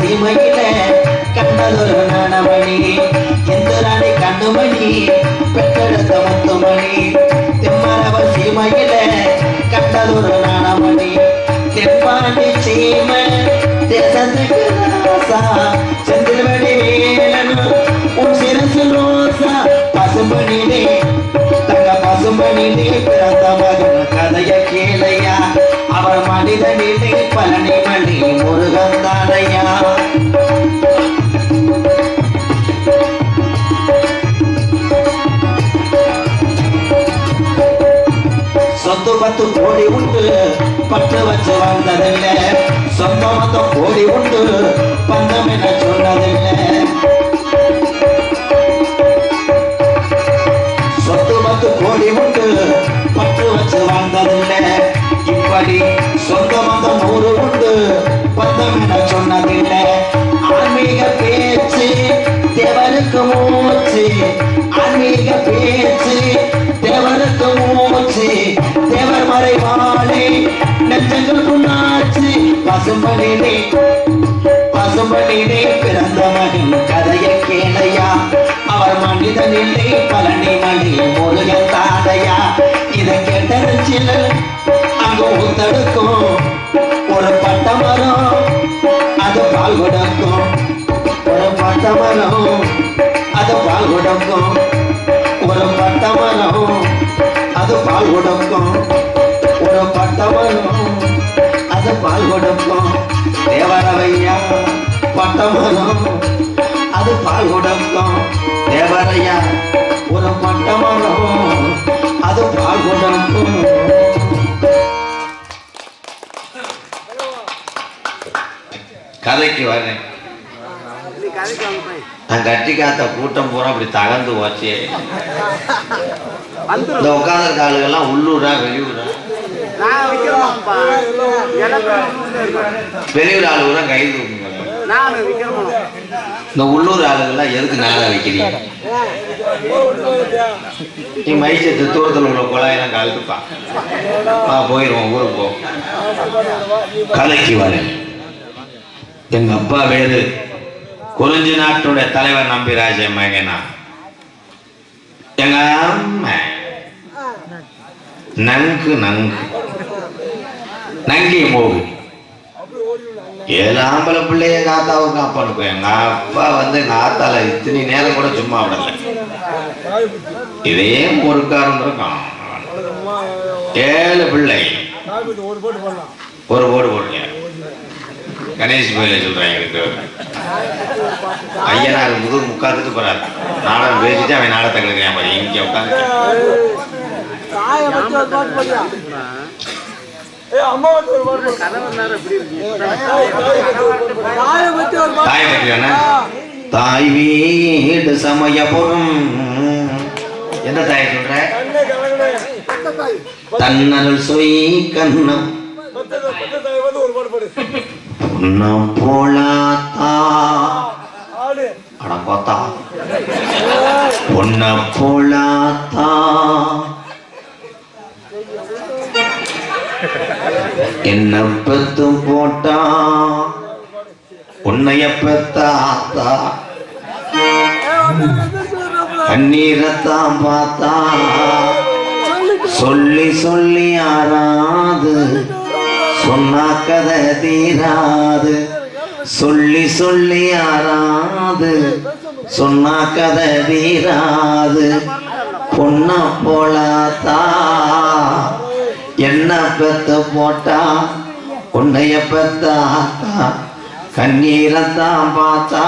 சீமையில கண்ணதொரு நாணமணி இந்திராணி கண்ணுமணி பெற்றெடுத்த முத்துமணி திம்மரவ சீமையில கண்டதொரு நாணமணி தென்பாண்டி சீமை தேசத்துக்கு ராசா செந்தில்வெளி வேலன் உன் சிறசு ரோசா பசும்பணிலே தங்க பசும்பணிலே அவர் மனிதனிலே பழனி மணி முருகன் தானையா? சொத்து பத்து கோடி உண்டு பட்டு வச்சு வந்ததில்லை. சொந்த மொத்தம் கோடி உண்டு பந்தம் என்ன சொன்னதில்லை. இப்படி சொந்த மதம் நூறு உண்டு பந்தம் என சொன்னதில்லை. ஆன்மீக பேச்சு தேவனுக்கு மூச்சு. ஆன்மீக பேச்சு தேவனுக்கு மூச்சு. தேவர் மறை வாழி நெஞ்சங்களுக்குள்ளாச்சு பசும்படினே பசும்படினே பிறந்த மகன் கதையை கேளையா. அவர் மனிதனில்லை பழனி மணி முருகன் தாடையா இதை கேட்டறிச்சில் அங்கு தடுக்கும். ஒரு பட்ட மரம் அது பால் கொடுக்கும். ஒரு பட்ட மரம் அது பால் கொடுக்கும். ஒரு பட்ட மரம் அது பால் கொடுக்கும். ஒரு பட்ட மரம் அது பால் கொடுக்கும். தேவரவையா பட்ட மரம் அது பால் கொடுக்கும். தேவரையா கதைக்கு வரேன். நான் கட்டி கூட்டம் பூரா அப்படி தகர்ந்து போச்சு. இந்த உட்காந்துருக்க ஆளுகள்லாம் உள்ளூரா வெளியூரா? வெளியூர் ஆளு கை தூக்குங்க. இந்த உள்ளூர் ஆளுகள்லாம் எதுக்கு நேரா வைக்கிறீங்க? நீ மைசத்து தூரத்தில் உள்ள குழாயெல்லாம் கலந்துப்பா வா போயிடுவோம் ஊருக்கு போ. கலைக்கு வரேன். எங்க அப்பா வேறு குறிஞ்சி நாட்டுடைய தலைவர் நம்பிராஜ மகனா எங்க அம்மா? நன்கு நங்கு. நங்கி மோகி. ஏழு ஆம்பளை பிள்ளைய எங்க ஆத்தாவுக்கு அப்பனுக்கும் எங்க அப்பா வந்து எங்க ஆத்தால இத்தனை நேரம் கூட சும்மா விடல. இதே முறுக்காரன் இருக்கான். ஏழு பிள்ளை. ஒரு ஓடு போடுங்க கணேஷ் கோயில சொல்றாங்க எனக்கு. ஐயனார் முதுகு முக்காத்துட்டு போறாரு. நாடகம் பேசிட்டு அவன் நாடகத்தை கெடுக்கிறான் பாரு. இங்க உட்காந்து. தாய் பற்றியான தாய் வீடு சமயபுரம் எந்த தாய் சொல்ற? தன்னல் சொய் கண்ணம். பொன்னம் போலாத்தா. அட பார்த்தா பொன்ன போலாத்தா. என்ன பெத்து போட்டா. உன்னைய பெத்தாத்தா. கண்ணீரத்தான் பார்த்தா சொல்லி சொல்லி ஆறாது. சொன்னா கதை தீராது. சொல்லி சொல்லி ஆறாது. சொன்னா கதை தீராது. பொண்ண போலாத்தா. என்ன பெத்த போட்டா? உன்னைய பெத்தாத்தா கண்ணீரத்தான் பார்த்தா.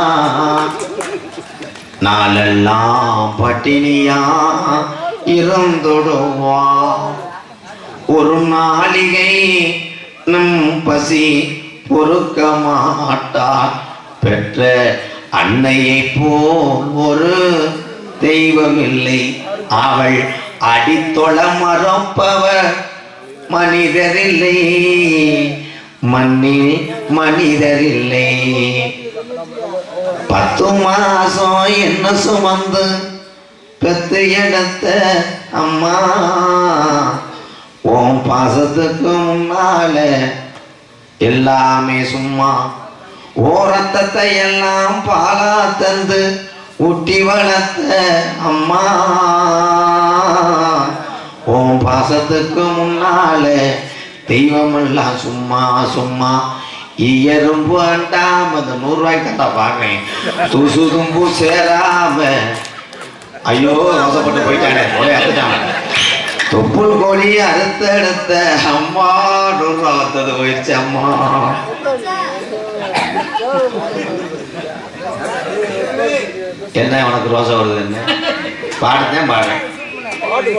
நாளெல்லாம் பட்டினியா? இருந்துடுவா ஒரு நாளிகை நம் பசி பொறுக்க மாட்டார் பெற்ற அன்னையை போல் ஒரு தெய்வமில்லை. அவள் அடித்தொள மறப்பவர் மனிதரில்லை. மண்ணில் மனிதரில்லை. பத்து மாசம் என்ன சுமந்து பெத்து எடுத்த அம்மா. உன் பாசத்துக்கு முன்னால எல்லாமே சும்மா ஓ ரத்தத்தை எல்லாம் பாலா தந்து ஊட்டி வளர்த்த அம்மா. உன் பாசத்துக்கு முன்னாலே தெய்வமெல்லாம் சும்மா சும்மா. எறும்பு அண்டாம இந்த நூறு ரூபாய்க்கு தாண்டா பாக்குறேன் தூசு தும்பு சேராம. ஐயோ ரோசப்பட்டு போயிட்டானே. தொப்புள் கோழி அறுத்தெடுத்த அம்மா ராத்தது போயிடுச்சு அம்மா. என்ன உனக்கு ரோசை வருது என்ன? பாடுத்தேன் பாடுறேன். பாடு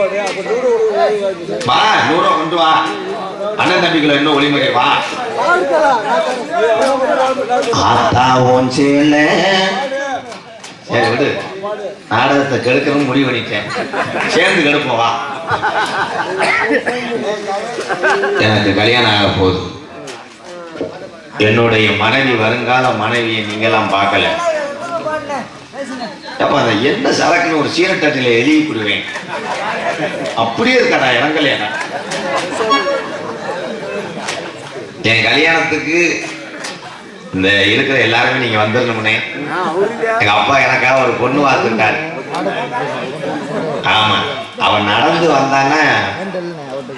வா நூறு கொண்டு வா. அண்ணன் தம்பிக்குள்ள இன்னும் ஒளிமுறை வா. ஆத்தா ஓன் சேல. சரி விடு. நாடகத்தை கெடுக்கணும்னு முடிவு பண்ணிட்டேன். சேர்ந்து கெடுப்போம் வா. எனக்கு கல்யாணம் ஆக போகுது என்னுடைய மனைவி வருங்கால மனைவியை நீங்கெல்லாம் பார்க்கல. அப்ப அந்த என்ன சரக்குன்னு ஒரு சீரட்டட்டில எழுதி கொடுவேன் அப்படியே இருக்கடா இறங்கலையா என் கல்யாணத்துக்கு இந்த இருக்கிற எல்லாருமே நீங்க வந்துடணும்னே? எங்க அப்பா எனக்காக ஒரு பொண்ணு பார்த்துட்டாரு ஆமா. அவன் நடந்து வந்தான்னா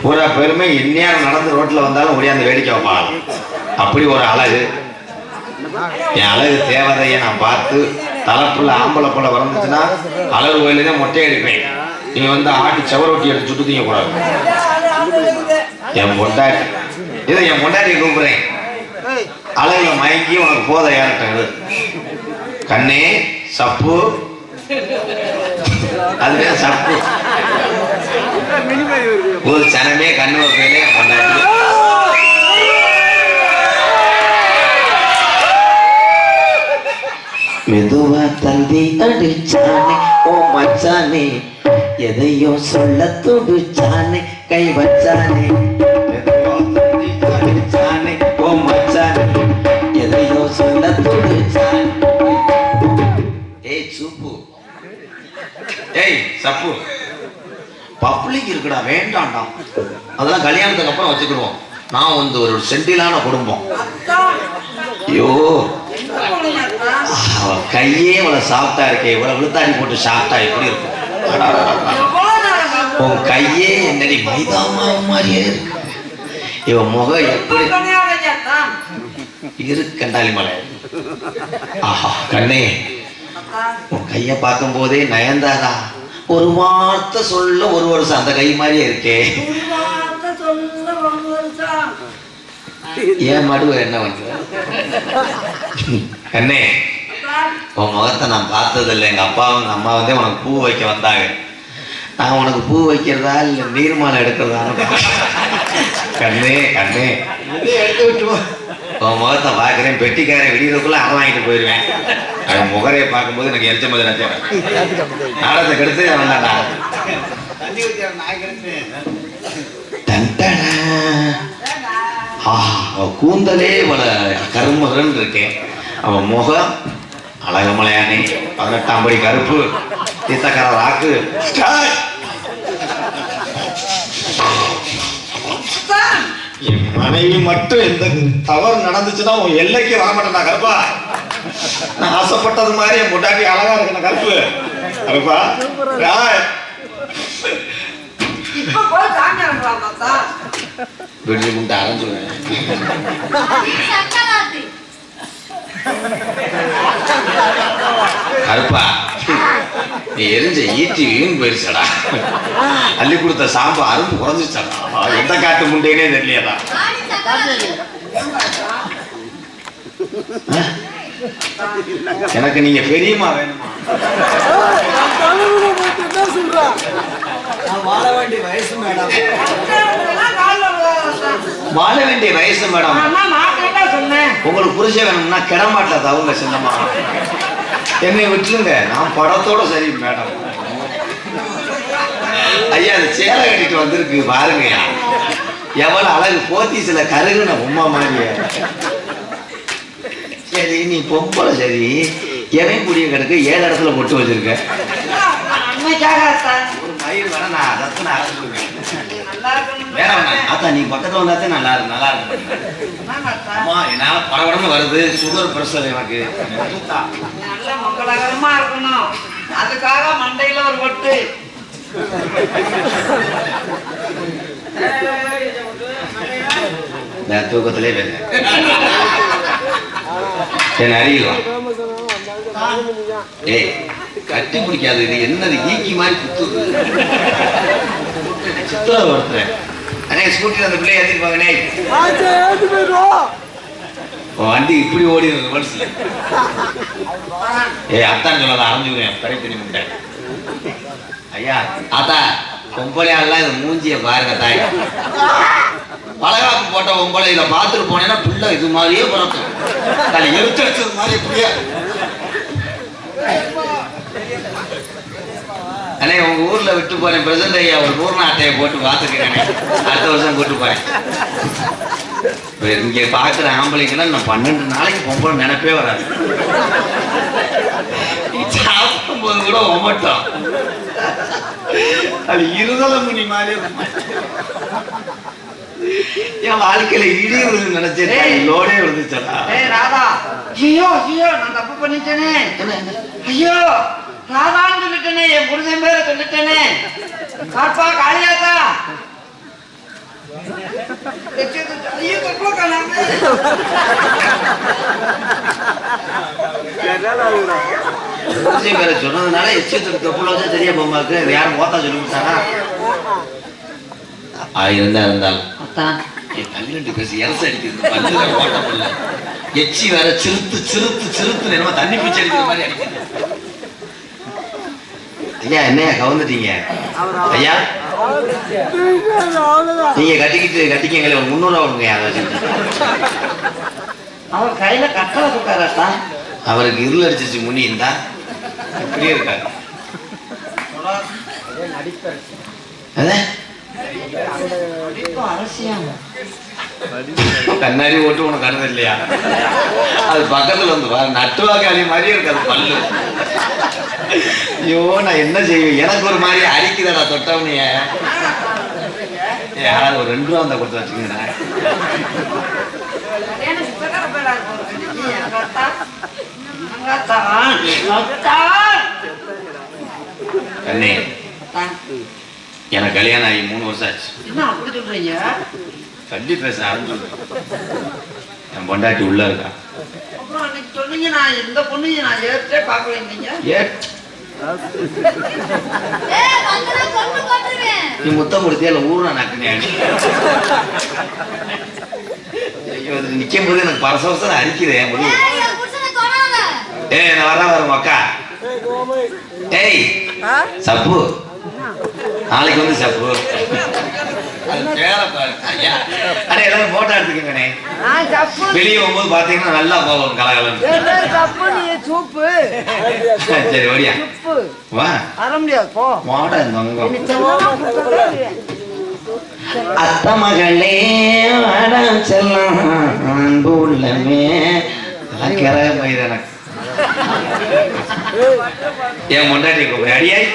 பூரா பெருமை இந்நேரம் நடந்து ரோட்ல வந்தாலும் ஓடியாந்து வேடிக்கை வைப்பான் அப்படி ஒரு அழகு. என் அழகு தேவதையை நான் பார்த்து தலைப்புள்ள ஆம்பளை போல வறந்துச்சுன்னா அழகு கோயில தான் மொட்டை அடிப்பேன். நீ வந்து ஆட்டி செவரொட்டி எடுத்து சுட்டு தீங்க கூடாது என் பொண்டாட்டி. இதை என் பொண்டாட்டியை கூப்பிடுறேன். அழகுல மயங்கி உனக்கு போத ஏறட்டது கண்ணே சப்பு அதுவே சப்பு. ஒரு சனமே கண்ணு வைப்பேனே என் மெதுவா தந்தி அடிச்சானே ஓ மச்சானே எதையோ சொல்ல துடிச்சானே கை வச்சானே. ஏய் சப்பு. பப்ளிக் இருக்குடா வேண்டாம்டா. அதெல்லாம் கல்யாணத்துக்கு அப்புறம் வச்சுக்கிடுவோம். நான் வந்து ஒரு செந்திலான குடும்பம். ஐயோ. கையே இவ்வளவு சாப்பிட்டா இருக்கே இவ்வளவு விழுத்தாடி போட்டு சாப்பிட்டா எப்படி இருக்கும். உன் கையே என்னடி மைதா மாவு மாதிரியே இருக்கு. இவன் முகம் எப்படி இருக்கண்டாளி மலை ஆஹா கண்ணே. உன் கைய பார்க்கும் போதே நயன்தாரா? ஒரு வார்த்தை சொல்ல ஒரு வருஷம். அந்த கை மாதிரியே இருக்கே. ஏன் மடுவ என்ன கண்ணே உன் முகத்தை நான் பார்த்ததில்லை. எங்க அப்பாவும் எங்க அம்மா வந்து உனக்கு பூ வைக்க வந்தாங்க. நான் உனக்கு பூ வைக்கிறதா இல்ல நீர்மாலை எடுக்கிறதான்னு. கண்ணே கண்ணே. எடுத்து விட்டு உன் முகத்தை பார்க்குறேன் பெட்டிக்காரன் விடியறதுக்குள்ள அதை வாங்கிட்டு போயிடுவேன். அவன் முகரையை பார்க்கும்போது எனக்கு எரிச்ச மாதிரி நினைச்சேன் நாடகத்தை கெடுத்து வந்தாடா டன்டடா. ஆ, அவ கூந்தலே இவள கருமகன் இருக்கேன். அவன் முகம் அழகமலையானே பதினெட்டாம் படி கருப்பு தீர்த்தக்கார ராக்கு ஸ்டார். மனைவி மட்டும் எந்த தவறு நடந்துச்சுன்னா உன் எல்லைக்கு வர மாட்டேன்டா கருப்பா? நான் ஆசைப்பட்டது மாதிரி என் முட்டாட்டி அழகா இருக்கணும் கருப்பு. கருப்பா. விடுதி முட்டை அரைஞ்சுவேன். கருப்பா நீ எரிஞ்ச ஈட்டி வீண் போயிருச்சடா. அள்ளி கொடுத்த சாம்பு அரும்பு குறைஞ்சிச்சடா எந்த காட்டு முண்டைனே தெரியலையடா. எனக்கு நீங்க பெரியம்மா வேணுமா? தமிழ்ல மட்டும் வயசு மேடம் வாழ வேண்டிய வயசு மேடம். உங்களுக்கு புருஷ வேணும்னா கிடமாட்டா தவுங்க சின்னம்மா. என்னை விட்டுருங்க. நான் படத்தோட சரி மேடம். ஐயா அது சேலை கட்டிட்டு வந்திருக்கு பாருங்கயா எவ்வளவு அழகு போத்தீஸ்ல கருகுன உமா மாதிரியே? சரி நீ பொம்பளை சரி. எவன் குடிய கிடக்கு ஏழு இடத்துல பொட்டு வச்சிருக்க. ஆத்தா நீ பக்கத்துல வந்தாத்தே நல்லா இருக்கு நல்லா இருக்கு என்னால படபடன்னு வருது சுகர் பிரஷர் எனக்கு. நல்ல மங்களகரமா இருக்கணும். அதுக்காக மண்டையில ஒரு ஒட்டு நான் தூக்கத்திலே வேணும் என் ஏய் கட்டி பிடிக்காது இது என்னது? ஈக்கி மாதிரி குத்துது. சித்திர ஒருத்தர் அண்ணே ஸ்கூட்டியில் அந்த பிள்ளைய ஏற்றிருப்பாங்கண்ணே வண்டி இப்படி ஓடி மனசு ஏய் அத்தான் சொல்லாத அரைஞ்சுக்கிறேன் கரை தண்ணி ஐயா ஆத்தா. பொம்பளையாலாம் இது மூஞ்சிய பாருங்க தாய். பலகாப்பு போட்ட பொம்பளை இதை பார்த்துட்டு போனேன்னா பிள்ளை இது மாதிரியே பிறக்கும். தலை எழுத்தடிச்சது மாதிரி இப்படியே. அண்ணே உங்க ஊர்ல விட்டு போறேன் பிரசன்ட் ஐயா ஒரு பூர்ண அட்டையை போட்டு பார்த்துக்கிறேன் அடுத்த வருஷம் கூட்டு போறேன். இங்க பாக்குற ஆம்பளைங்கன்னா நான் பன்னெண்டு நாளைக்கு பொம்பளை நினைப்பே வராது. கூட ஒமட்டும் அது இருதல முனி மாதிரி. என் வாழ்க்கையில இடி விழுது நினைச்சேன். லோடே விழுந்துச்சடா. ராதா. ஐயோ ஐயோ நான் தப்பு பண்ணிட்டேனே. ஐயோ ராதான்னு சொல்லிட்டேனே என் புருஷன் பேரை சொல்லிட்டேனே. காப்பா காளியாத்தா. ஐயோ பேரை சொன்னதுனால எச்சத்துக்கு தொப்புல வச்சா தெரிய போமாக்கு யாரும் ஓத்தா சொல்லி கொடுத்தாரா? ஆ இருந்தா இருந்தாலும். பன்னிரெண்டு பேசி இறசு ஓட்ட எச்சி வேற சிறுத்து சிறுத்து சிறுத்து என்னமோ தண்ணி பூச்சி அடிக்கிற மாதிரி அடிக்குது. ஐயா என்னையா கவுந்துட்டீங்க? ஐயா? நீங்க கட்டிக்கிட்டு கட்டிக்கங்களே அதை வச்சுட்டு அவர் கையில கட்டளை கொடுக்காரத்தா அவருக்கு இருள் அடிச்சிச்சு முனி இருந்தா. அப்படியே இருக்காரு கண்ணாடி ஓட்டு உனக்கு கருது இல்லையா? அது பக்கத்துல வந்து பாரு நட்டுவாக்காளி மாதிரியே இருக்காது பல்லு. ஐயோ நான் என்ன செய்வேன்? எனக்கு ஒரு மாதிரி அடிக்குதடா தொட்டவனைய. யாராவது ஒரு ரெண்டு ரூபா வந்தா கொடுத்து வச்சுக்கங்கடா. அத்தான் அத்தான் எனக்கு கல்யாணம் ஆகி மூணு வருஷம் ஆச்சு. தள்ளி பேச ஆரம்பிச்சு என் பொண்டாட்டி உள்ள இருக்கா? சொன்னீங்க நான் எந்த பொண்ணையும் நான் ஏற்றே பார்க்கலைங்க. நீ முத்தம் கொடுத்தியா இல்ல ஊர்னா நக்குனே ஐயோ இது நிக்கும் போது எனக்கு பரசவசம் முடிவு ஏய், நான் வர வரும் அக்கா. ஏய் சப்பு. நாளைக்கு வந்து சப்பு. போட்டோ எடுத்துக்கங்கண்ணே. வெளியே போகும்போது பாத்தீங்கன்னா நல்லா போகும் கலகலன்னு. சூப்பு சரி ஓடியா. உப்பு வா. வர முடியாது போ. வாடா அத்த மகளே வாடா செல்லம். அன்பு உள்ளமே. எனக்கு என் முன்னாடி கூப்பிடு அடியாய்.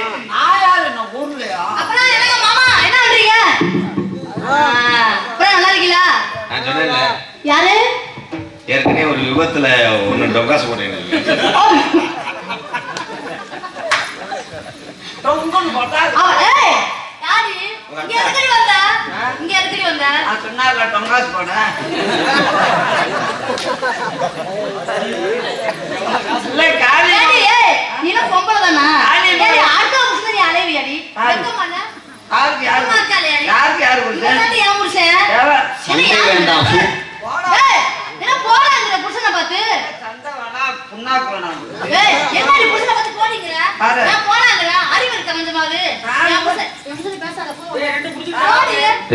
நான் சொன்னேன்ல. யாரு? ஏற்கனவே ஒரு விபத்துல ஒண்ணு டொங்காசு போட்டேன் தொங்கன்னு நான் பொம்பளை தானா? ஏடி, அடுத்த புருஷனை நீ அலைவியாடி? ஆளு. வெக்கமா இல்ல? யாருக்கு யாரு? யாருக்கு யாரு புருஷன். தேவை சண்டை வேண்டாம் ஏய், என்ன போடாங்கிற புருஷனை பார்த்து? சண்டை வேணா ஏய், என்னடி புருஷனை பார்த்து போறீங்கிற? பாரு. நான் போனாங்கிற, அறிவு இருக்கா கொஞ்சமாவது? நான் என் புருஷன், என் புருஷனை பேசாத, போ.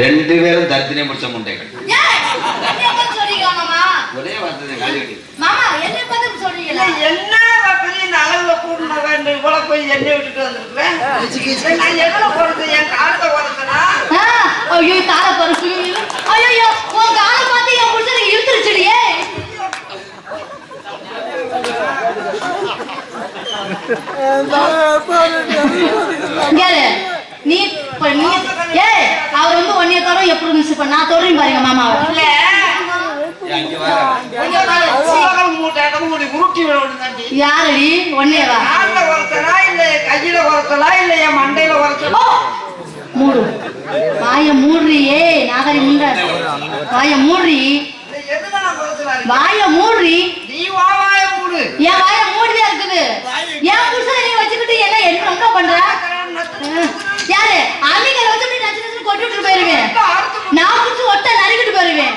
ரெண்டு பேரும் தர்த்தினே முடிச்ச முண்டைகள் ஏய், என்னைய பார்த்து சொல்றீங்களா, மாமா? ஒரே வார்த்தை காலிட்டு மாமா, என்னைய பார்த்து இப்படி சொல்றீங்களா? இல்ல, என்ன பெரிய இந்த அளவுல கூட்டின வேண்டும் இவ்வளவு போய் எண்ணெய் விட்டுட்டு வந்திருக்கிறேன். நான் எவ்வளவு போறது என் காலத்தை உடச்சனா? ஆ, ஐயோ, தாரை பருப்பு. ஐயையோ, உன் காலை பார்த்து என் புருஷனுக்கு இழுத்துருச்சுடியே. நீ நீ ஏய் அவர் வந்து ஒன்னே தரம் எப்படி மிஸ் பண்ண நான் தொடரும் பாருங்க மாமாவை. இல்ல. யாரடி? ஒன்னேவா கால்ல உரத்தலா இல்ல கையில உரத்தலா இல்ல என் மண்டையில உரத்தலா மூடு. வாய மூடுறியே நாகரி முண்ட. வாய மூடுறி. எதுல நான் உரத்தலா வாய மூடுறி. நீ வா வாய மூடு என் வாய மூடிதான் இருக்குது? என் புருஷனை நீ வச்சுக்கிட்டு என்ன என்ன ரொம்ப பண்ற? யாரு? அன்னைக்கு வச்சு நீ நச்சு நச்சு கொட்டி விட்டு போயிருவேன். நான் புடிச்சு ஒட்ட நறுக்கிட்டு போயிருவேன்.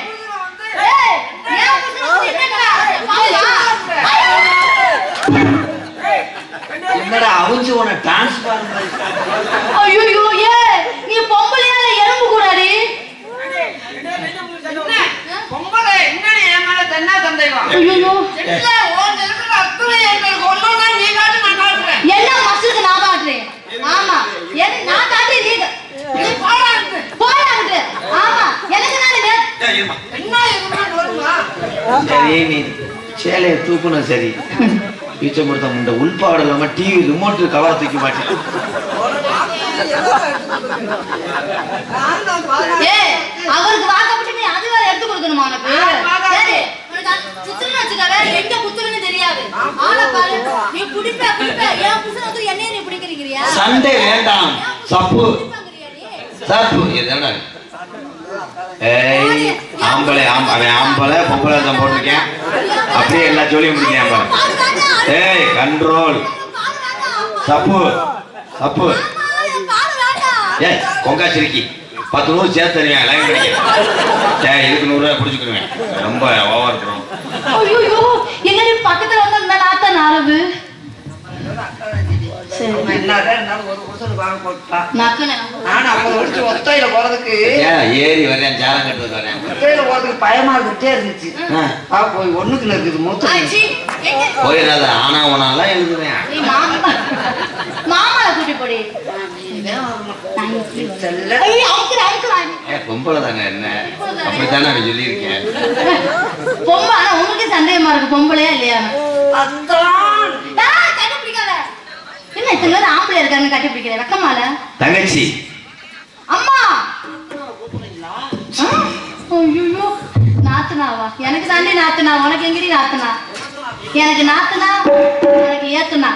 என்னடா அவிஞ்சு உன டான்ஸ் பாருங்க ஐயையோ, ஏய், நீ பொம்பளையா இல்ல எறும்பு கூடாடி பொம்பளை என்னடி என் மேல தென்னா சந்தேகம்? ஐயோ நான் காட்டுறேன். என்ன மசுக்கு நான் காட்டுறேன்? ஆமா. எனக்கு நான் காட்டுறேன் நீ போடாது ஆமா. எனக்கு நானே சரி நீ சேலையை தூக்கணும் சரி. பீச்சை முடுத்த முண்ட உள்பாடு இல்லாம டிவி ரிமோட் கவர் தூக்கி மாட்டேன் அவருக்கு வாக்கப்பட்டு நீ அது வேற எடுத்து கொடுக்கணுமா உனக்கு. சரி உனக்கு எங்க குத்துறன்னு தெரியாது. பாரு நீ என்னைய பிடிக்கிறீங்கறியா சண்டை வேண்டாம். சப்பு? சப்பு. எதனா ஏய் ஆம்பளை ஆம் அவன் ஆம்பளை பொம்பளை தான் போட்டிருக்கேன். அப்படியே எல்லா ஜோலியும் முடிக்கிறேன் பாரு. ஏய் கண்ட்ரோல் பாரு வேண்டாம். ஏய் கொங்கா சிரிக்கி. பத்து நூறு சேர்த்து தருவேன் லைன் பண்ணிக்க ஏய் இதுக்கு நூறுரூவா பிடிச்சிக்கிடுவேன்? ரொம்ப ஓவர் நீ பக்கத்துல வந்து இந்த நாத்த ஏறி வரேன் சேரம் கட்டுறது வரேன். ஒத்தையில போறதுக்கு பயமா இருந்துட்டே இருந்துச்சு. போய் ஒண்ணுக்கு இருக்குது மூத்த போயிடாத ஆனா கூட்டி போடி. பொம்பளை என்ன? அப்படித்தானே அவன் சொல்லியிருக்கேன். பொம்பளை உனக்கு சந்தேகமா இருக்கு பொம்பளையா இல்லையா என்ன இத்தனை பேர் ஆம்பளை இருக்காங்க கண்டுபிடிக்கிற வெக்கமால? தங்கச்சி. அம்மா! ஐயோ நாத்துனாவா? எனக்கு தாண்டி நாத்துனா உனக்கு எங்கடி நாத்துனா? எனக்கு நாத்துனா எனக்கு ஏத்துனா.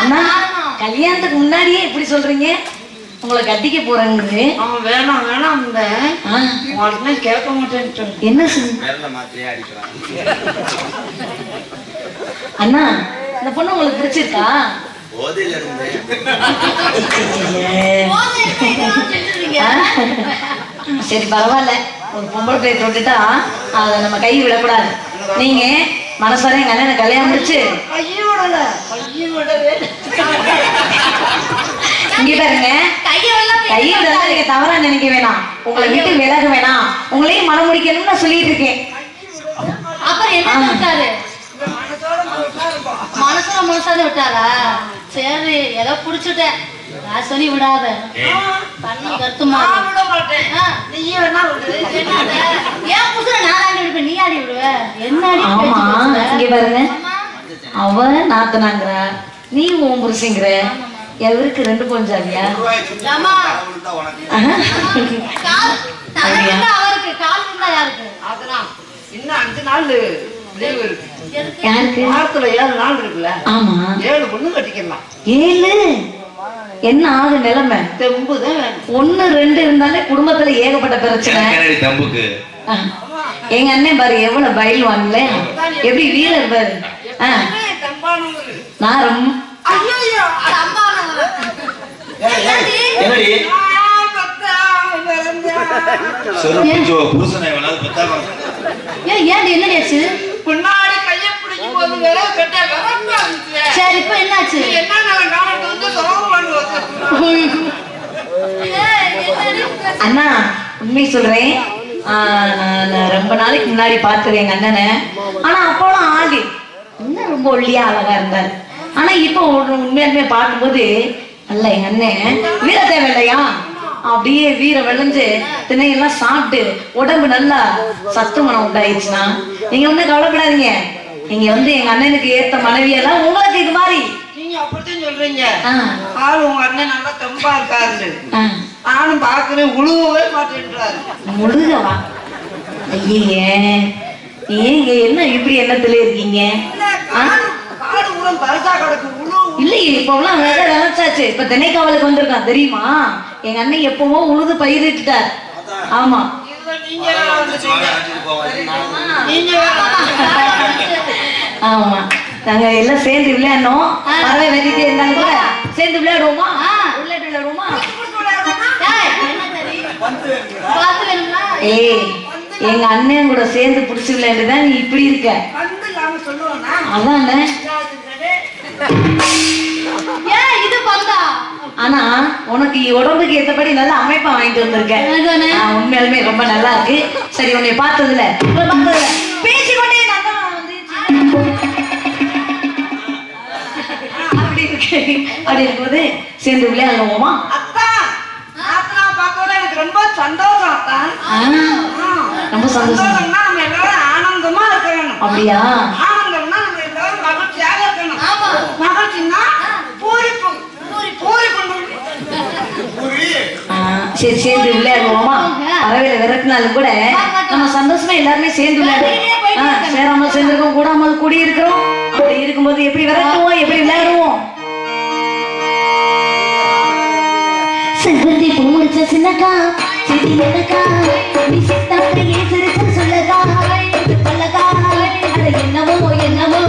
அண்ணா கல்யாணத்துக்கு முன்னாடியே இப்படி சொல்றீங்க? உங்களை கட்டிக்க போறேங்குது அவன் வேணாம் வேணாம் இந்த உடனே கேட்க மாட்டேன்ட்டு. என்ன அண்ணா இந்த பொண்ணு உங்களுக்கு பிடிச்சிருக்கா? சரி பரவாயில்ல. ஒரு பொம்பளை பிள்ளை தொட்டுட்டா அதை நம்ம கை விடக்கூடாது. நீங்க மனசார எங்க அண்ணனை கல்யாணம் முடிச்சு. இங்க பாருங்க. கையை நீங்க தவறா நினைக்க வேணாம். உங்களை விட்டு விலக வேணாம். உங்களையும் மனம் முடிக்கணும்னு நான் சொல்லிட்டு இருக்கேன் அப்புறம் என்ன விட்டாரு மனசுல மனசாத விட்டாரா? சரி ஏதோ புடிச்சுட்டேன் நான் சொல்லி விடாத கண்ணு கருத்துமா? நான் விட மாட்டேன். விடு. என்னது? ஏன் புதுசுல நான் ஆடி விடுப்பேன் நீ ஆடி விடுவ? என்ன ஆடி ஆமா. இங்க பாருங்க. அவ நாத்தனாங்கிறா. நீ உன் புருஷங்கிற எவருக்கு ரெண்டு பொஞ்சாதியா ஆமா. கால் அவருக்கு கால் இருந்தா யாருக்கு? அதெல்லாம் இன்னும் அஞ்சு நாள் லீவு இருக்கு. எதுக்கு? யாருக்கு? வாரத்துல ஏழு நாள் இருக்குல்ல. ஆமா. ஏழு பொண்ணு கட்டிக்கலாம். ஏழு? என்ன ஆகு நிலைமை? தெம்பு தான் வேணும். ஒண்ணு ரெண்டு இருந்தாலே குடும்பத்துல ஏகப்பட்ட பிரச்சனை. தம்புக்கு. ஆ. எங்க அண்ணன் பாரு எவ்வளவு பயில் வாங்கல எப்படி வீரர் பாரு. நான் ரொம்ப என்னடி? ஏன் ஏன் என்ன ஆச்சு? பின்னாடி கையை போது விரல் கட்ட விரப்பா இருந்துச்சு. சரி இப்ப என்னாச்சு? என்ன நான் வந்து? அண்ணா உண்மை சொல்றேன். நான் ரொம்ப நாளைக்கு முன்னாடி பார்த்தது எங்க அண்ணனை. ஆனா அப்போலாம் ஆளு. இன்னும் ரொம்ப ஒல்லியா அழகா இருந்தார். ஆனா இப்போ உண்மையாலுமே பார்க்கும்போது நல்ல எங்க அண்ணன் வீர தேவையில்லையா? அப்படியே வீர விளைஞ்சு திணையெல்லாம் சாப்பிட்டு உடம்பு நல்லா சத்து மனம் உண்டாயிருச்சுன்னா நீங்க ஒண்ணும் கவலைப்படாதீங்க. நீங்க வந்து எங்க அண்ணனுக்கு ஏத்த மனைவியெல்லாம் உங்களுக்கு இது மாதிரி. நீங்க அப்படித்தான் சொல்றீங்க. ஆள் உங்க அண்ணன் நல்லா தெம்பா இருக்காரு நானும் பாக்குறேன் உழுவவே மாட்டேன்றாரு. முழுகவா ஐயே நீங்க என்ன இப்படி எண்ணத்துல இருக்கீங்க? இல்லையே இப்பெல்லாம் வேற நினைச்சாச்சு. இப்ப திணைக்காவலுக்கு வந்திருக்கான் தெரியுமா? எங்க அண்ணன் எப்பவோ உழுது பயிரிட்டுட்டார். ஆமா. ஆமா நாங்க. எல்லாம் சேர்ந்து விளையாடணும். பறவை வெட்டிட்டே இருந்தாலும் கூட சேர்ந்து விளையாடுவோமா? விளையாட்டு விளையாடுவோமா? ஏய், எங்க அண்ணன் கூட சேர்ந்து புடிச்சு விளையாண்டுதான் நீ இப்படி இருக்க. அதானே. ஆனா உனக்கு உடம்புக்கு ஏத்தபடி நல்ல அமைப்பா வாங்கிட்டு வந்திருக்கேன் உண்மையாலுமே ரொம்ப நல்லா இருக்கு. சரி உன்னை பார்த்ததுல. உன்னை பார்த்ததுல. பேசிக்கொண்டே நல்லா வந்து அப்படி இருக்கு. அப்படி இருக்கும்போது சேர்ந்து விளையாடுவோமா? பார்த்தோட எனக்கு ரொம்ப சந்தோஷம் ஆ, ரொம்ப சந்தோஷம். சந்தோஷம்னா நம்ம எல்லாரும் ஆனந்தமா இருக்கணும். அப்படியா? ஆனந்தம்னா நம்ம எல்லாரும் மகிழ்ச்சியாக இருக்கணும். ஆமா. மகிழ்ச்சின்னா சரி சேர்ந்து விளையாடுவோமா? பறவையில விரட்டினாலும் கூட நம்ம சந்தோஷமா எல்லாருமே சேர்ந்து விளையாடுவோம். சேராமல் சேர்ந்திருக்கோம் கூடாமல் கூடி இருக்கிறோம் அப்படி இருக்கும்போது எப்படி விரட்டுவோம் எப்படி விளையாடுவோம்? செவ்வந்தி பூ முடிச்ச சின்னக்கா சித்தி என்னக்கா நீ சித்தாக்கையே சிரிச்சு சொல்லக்கா அட என்னவோ என்னவோ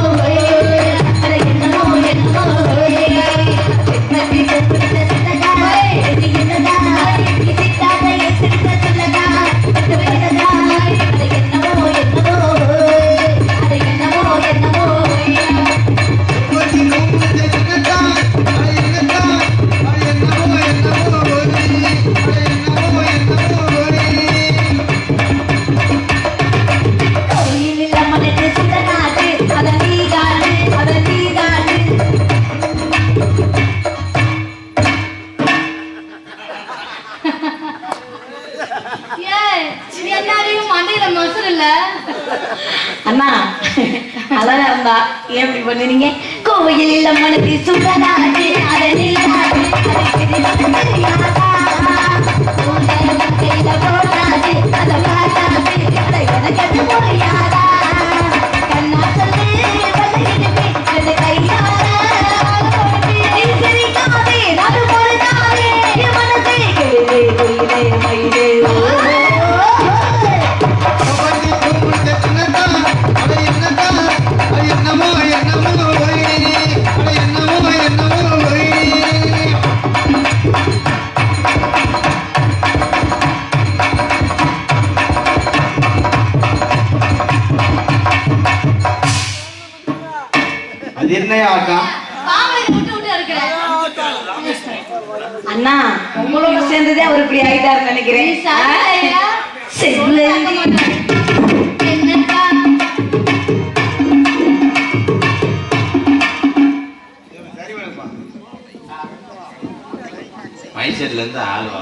எல்லாரையும் மசூர் இல்ல. அண்ணா அழகா இருந்தா ஏன் இப்படி பண்ணுனீங்க கோயில் அம்மனுக்கு சுந்தராடு அத நீ அதை பார்த்தாது எனக்கு அது அண்ணா உங்களோட சேர்ந்ததே அவர் இப்படி ஆயிட்டாருன்னு நினைக்கிறேன். மைசூர்ல இருந்து ஆள் வா.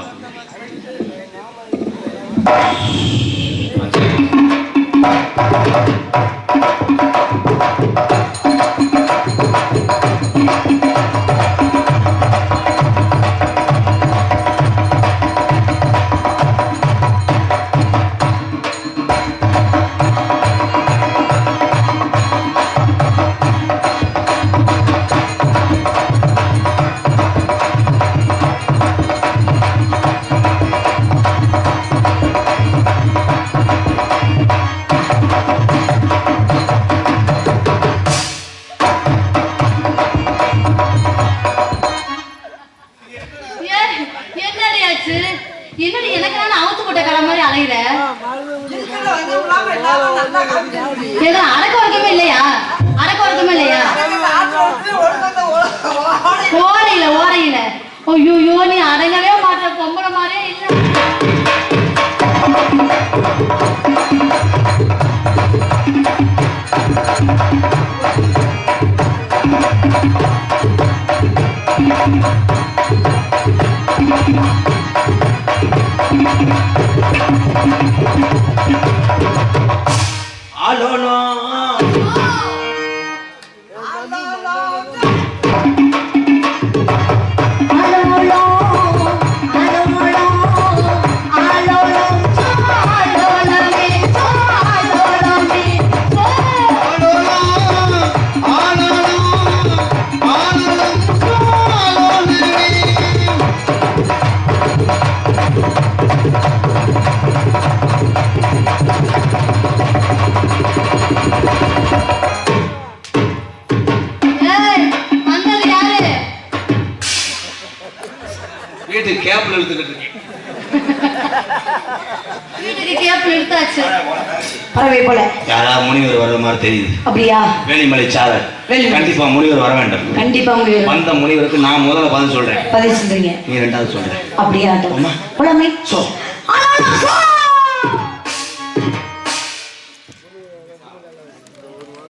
பறவை போல. யாராவது முனிவர் வர்ற மாதிரி தெரியுது. அப்படியா? வேலிமலை சாரல். கண்டிப்பா முனிவர் வர வேண்டும். கண்டிப்பா உங்களுக்கு வந்த முனிவருக்கு நான் முதல்ல பதில் சொல்றேன். பதில் சொல்றீங்க. நீ ரெண்டாவது சொல்றேன். அப்படியா. போலாமே. சோ